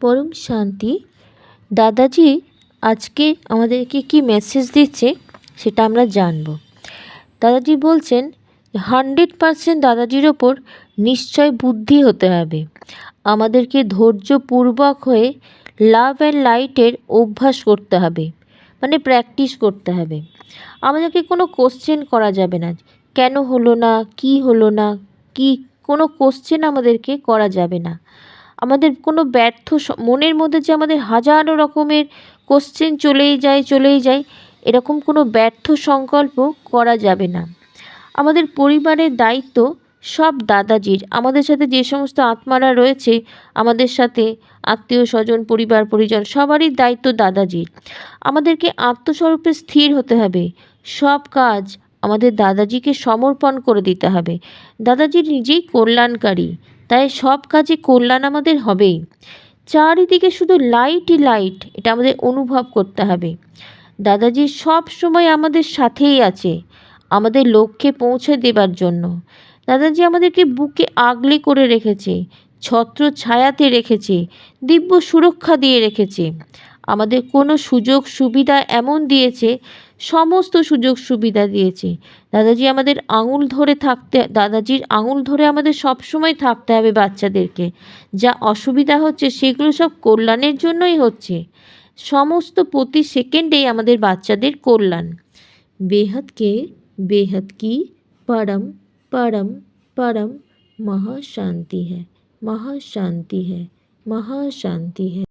পরম শান্তি। দাদাজি আজকে আমাদেরকে কি মেসেজ দিচ্ছে সেটা আমরা জানব। দাদাজি বলছেন, হান্ড্রেড পারসেন্ট দাদাজির ওপর নিশ্চয় বুদ্ধি হতে হবে। আমাদেরকে ধৈর্যপূর্বক হয়ে লাভ অ্যান্ড লাইটের অভ্যাস করতে হবে। মানে প্র্যাকটিস করতে হবে। আমাদেরকে কোনো কোশ্চেন করা যাবে না। কেন হলো না? কি হলো না? কি? কোনো কোশ্চেন আমাদেরকে করা যাবে না। আমাদের কোনো ব্যর্থ মনের মধ্যে যে আমাদের হাজারো রকমের কোশ্চেন চলেই যায় চলেই যায়, এরকম কোনো ব্যর্থ সংকল্প করা যাবে না। আমাদের পরিবারের দায়িত্ব সব দাদাজির। আমাদের সাথে যে সমস্ত আত্মারা রয়েছে, আমাদের সাথে আত্মীয় স্বজন, পরিবার, পরিজন, সবারই দায়িত্ব দাদাজির। আমাদেরকে আত্মস্বরূপে স্থির হতে হবে। সব কাজ আমাদের দাদাজিকে সমর্পণ করে দিতে হবে। দাদাজি নিজেই কল্যাণকারী, তাই সব কাজে কল্যাণ আমাদের হবেই। চারিদিকে শুধু লাইটই লাইট এটা আমাদের অনুভব করতে হবে। দাদাজি সব সময় আমাদের সাথেই আছে, আমাদের লক্ষ্যে পৌঁছে দেবার জন্য। দাদাজি আমাদেরকে বুকে আগলে করে রেখেছে ছত্র ছায়াতে রেখেছে, দিব্য সুরক্ষা দিয়ে রেখেছে। আমাদের কোনো সুযোগ, সুবিধা এমন দিয়েছে, সমস্ত সুযোগ, সুবিধা দিয়েছে। দাদাজি আমাদের আঙুল ধরে থাকতে, দাদাজির আঙুল ধরে আমাদের সবসময় থাকতে হবে বাচ্চাদেরকে। যা অসুবিধা হচ্ছে সেগুলো সব কল্যাণের জন্যই হচ্ছে। সমস্ত প্রতি সেকেন্ডেই আমাদের বাচ্চাদের কল্যাণ। বেহাত কে? বেহাত কি? পরম পরম পরম মহাশান্তি হ্যাঁ মহাশান্তি হ্যাঁ মহাশান্তি হ্যাঁ